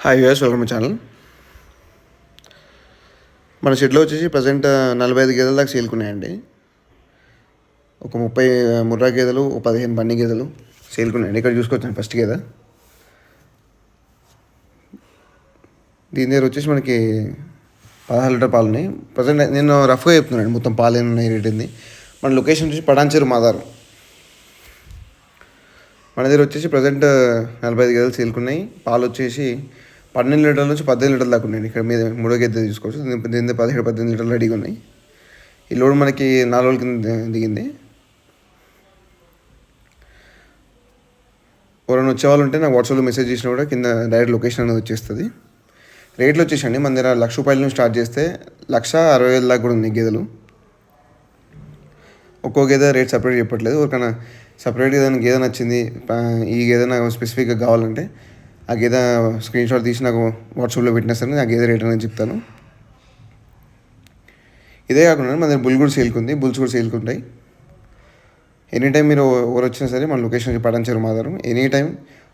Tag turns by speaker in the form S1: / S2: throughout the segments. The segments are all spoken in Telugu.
S1: హాయ్ యూఎస్ వెల్కమ్ ఛానల్ మన షెడ్లో వచ్చేసి ప్రజెంట్ uh, నలభై ఐదు గేదెల దాకా సేల్కున్నాయండి ఒక ముప్పై uh, ముర్రా గేదెలు ఒక పదిహేను బండి గేదెలు సేల్కున్నాయండి ఇక్కడ చూసుకొచ్చాను ఫస్ట్ గేదె. దీని దగ్గర వచ్చేసి మనకి పదహారు లీటర్ పాలు ఉన్నాయి ప్రజెంట్ నేను రఫ్గా చెప్తున్నాను మొత్తం పాలు ఏమి ఉన్నాయి రేట్ ఏంది మన లొకేషన్ వచ్చేసి పడాంచేరు మాదారు. మన దగ్గర వచ్చేసి ప్రజెంట్ uh, నలభై ఐదు గేదెలు సేల్కున్నాయి పాలు వచ్చేసి పన్నెండు లీటర్ల నుంచి పద్దెనిమిది లీటర్ల దాకా ఉన్నాయి. ఇక్కడ మీద మూడో గేదె తీసుకోవచ్చు. దీని పదిహేడు పద్దెనిమిది లీటర్లు రెడీగా ఉన్నాయి. ఈ లోడ్ మనకి నాలుగు రోజుల కింద దిగింది. ఎవరైనా వచ్చే వాళ్ళు ఉంటే నాకు వాట్సాప్లో మెసేజ్ చేసినా కూడా కింద డైరెక్ట్ లొకేషన్ అనేది వచ్చేస్తుంది. రేట్లు వచ్చేసండి. మన దగ్గర లక్ష రూపాయల నుంచి స్టార్ట్ చేస్తే లక్ష అరవై వేల దాకా కూడా ఉన్నాయి గేదెలు. ఒక్కో గేదె రేట్ సపరేట్ చెప్పట్లేదు. ఎవరికైనా సపరేట్గా ఏదైనా గేదె నచ్చింది ఈ గేదె నాకు స్పెసిఫిక్గా కావాలంటే ఆ గేదె స్క్రీన్ షాట్ తీసి నాకు వాట్సాప్లో పెట్టినా సరే ఆ గేదె రేట్ అనేది చెప్తాను. ఇదే కాకుండా మన దగ్గర బుల్ కూడా సేల్కుంది బుల్స్ కూడా సేల్కుంటాయి ఎనీ టైం మీరు ఎవరు వచ్చినా సరే మన location Patancheru Madaram any time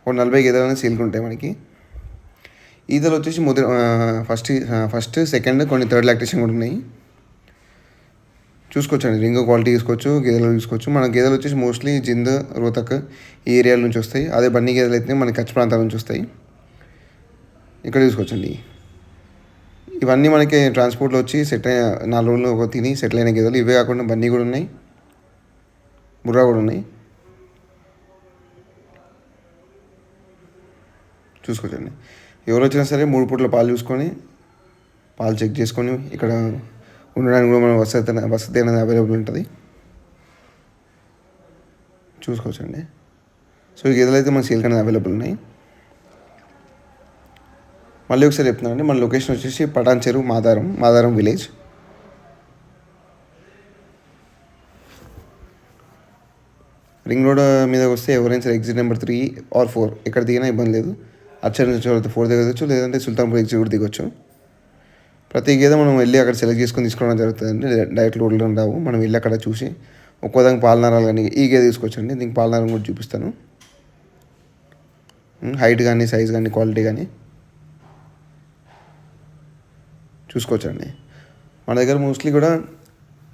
S1: ఒక నలభై గేదెలు సేల్కుంటాయి మనకి. ఈదలు వచ్చేసి ముద్ర ఫస్ట్ ఫస్ట్ సెకండ్ కొన్ని థర్డ్ లాక్టేషన్ కూడా ఉన్నాయి. చూసుకోవచ్చండి. రింగ్ క్వాలిటీ తీసుకోవచ్చు గేదెలు తీసుకోవచ్చు. మన గేదెలు వచ్చేసి మోస్ట్లీ జింద్ రోతక్ ఈ ఏరియాల నుంచి వస్తాయి. అదే బన్నీ గేదెలు అయితే మన కచ్ ప్రాంతాల నుంచి వస్తాయి. ఇక్కడ చూసుకోవచ్చండి ఇవన్నీ మనకి ట్రాన్స్పోర్ట్లో వచ్చి సెట్ అయిన నాలుగు రోజులు ఒక తిని సెటిల్ అయిన గేదెలు. ఇవే కాకుండా బన్నీ కూడా ఉన్నాయి. బుర్రా కూడా ఉన్నాయి. చూసుకోవచ్చండి. ఎవరు వచ్చినా సరే మూడు పూట్ల పాలు చూసుకొని పాలు చెక్ చేసుకొని ఇక్కడ ఉండడానికి కూడా మన వసతి వసతి అనేది అవైలబుల్ ఉంటుంది. చూసుకోవచ్చండి. సో ఈ గేదెలు అయితే మన సేల్కి అనేది అవైలబుల్ ఉన్నాయి. మళ్ళీ ఒకసారి చెప్తున్నానండి మన లొకేషన్ వచ్చేసి Patancheru Madaram Madaram village ring road మీద వస్తే ఎవరైనా సరే exit number three or four ఎక్కడ దిగినా ఇబ్బంది లేదు. అచ్చర్ నుంచి ఫోర్ దిగవచ్చు లేదంటే సుల్తాన్పూర్ ఎగ్జిట్ కూడా దిగొచ్చు. ప్రతి గేదె మనం వెళ్ళి అక్కడ సెలెక్ట్ చేసుకొని తీసుకోవడం జరుగుతుందండి. డైరెక్ట్ రోడ్లు రావు మనం వెళ్ళి అక్కడ చూసి ఒక్కోదానికి పాలనరాలు కానీ ఈ గేదె తీసుకొచ్చండి. దీనికి పాలనరం కూడా చూపిస్తాను. హైట్ కానీ సైజ్ కానీ క్వాలిటీ కానీ చూసుకోవచ్చండి. మన దగ్గర మోస్ట్లీ కూడా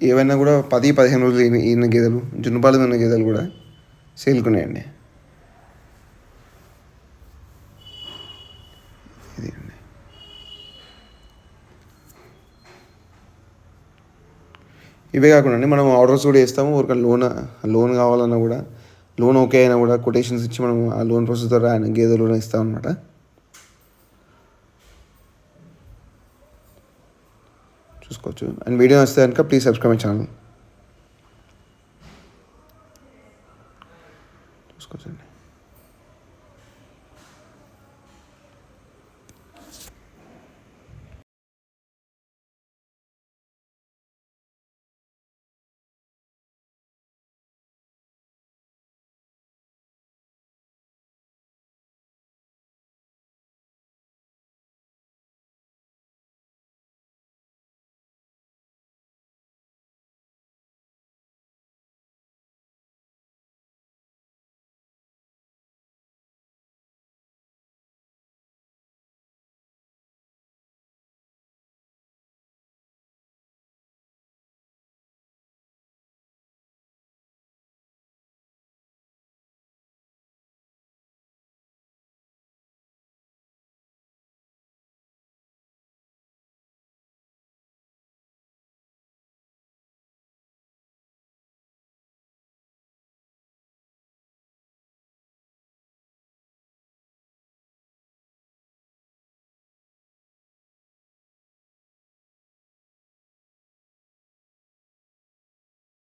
S1: ఏవైనా కూడా పది పదిహేను రోజులు ఈన- గేదెలు జున్నుపాలు ఉన్న గేదెలు కూడా సేల్కున్నాయండి ఇది. ఇవే కాకుండా అండి మనం ఆర్డర్స్ కూడా ఇస్తాము ఒక లోన్ లోన్ కావాలన్నా కూడా లోన్ ఓకే అయినా కూడా కొటేషన్స్ ఇచ్చి మనం ఆ లోన్ ప్రాసెస్ ద్వారా ఆయన గేదె లోన్ ఇస్తాం అనమాట చూసుకోవచ్చు. అండ్ వీడియో వస్తే కనుక ప్లీజ్ సబ్స్క్రైబ్ మై ఛానల్ చూసుకోవచ్చండి.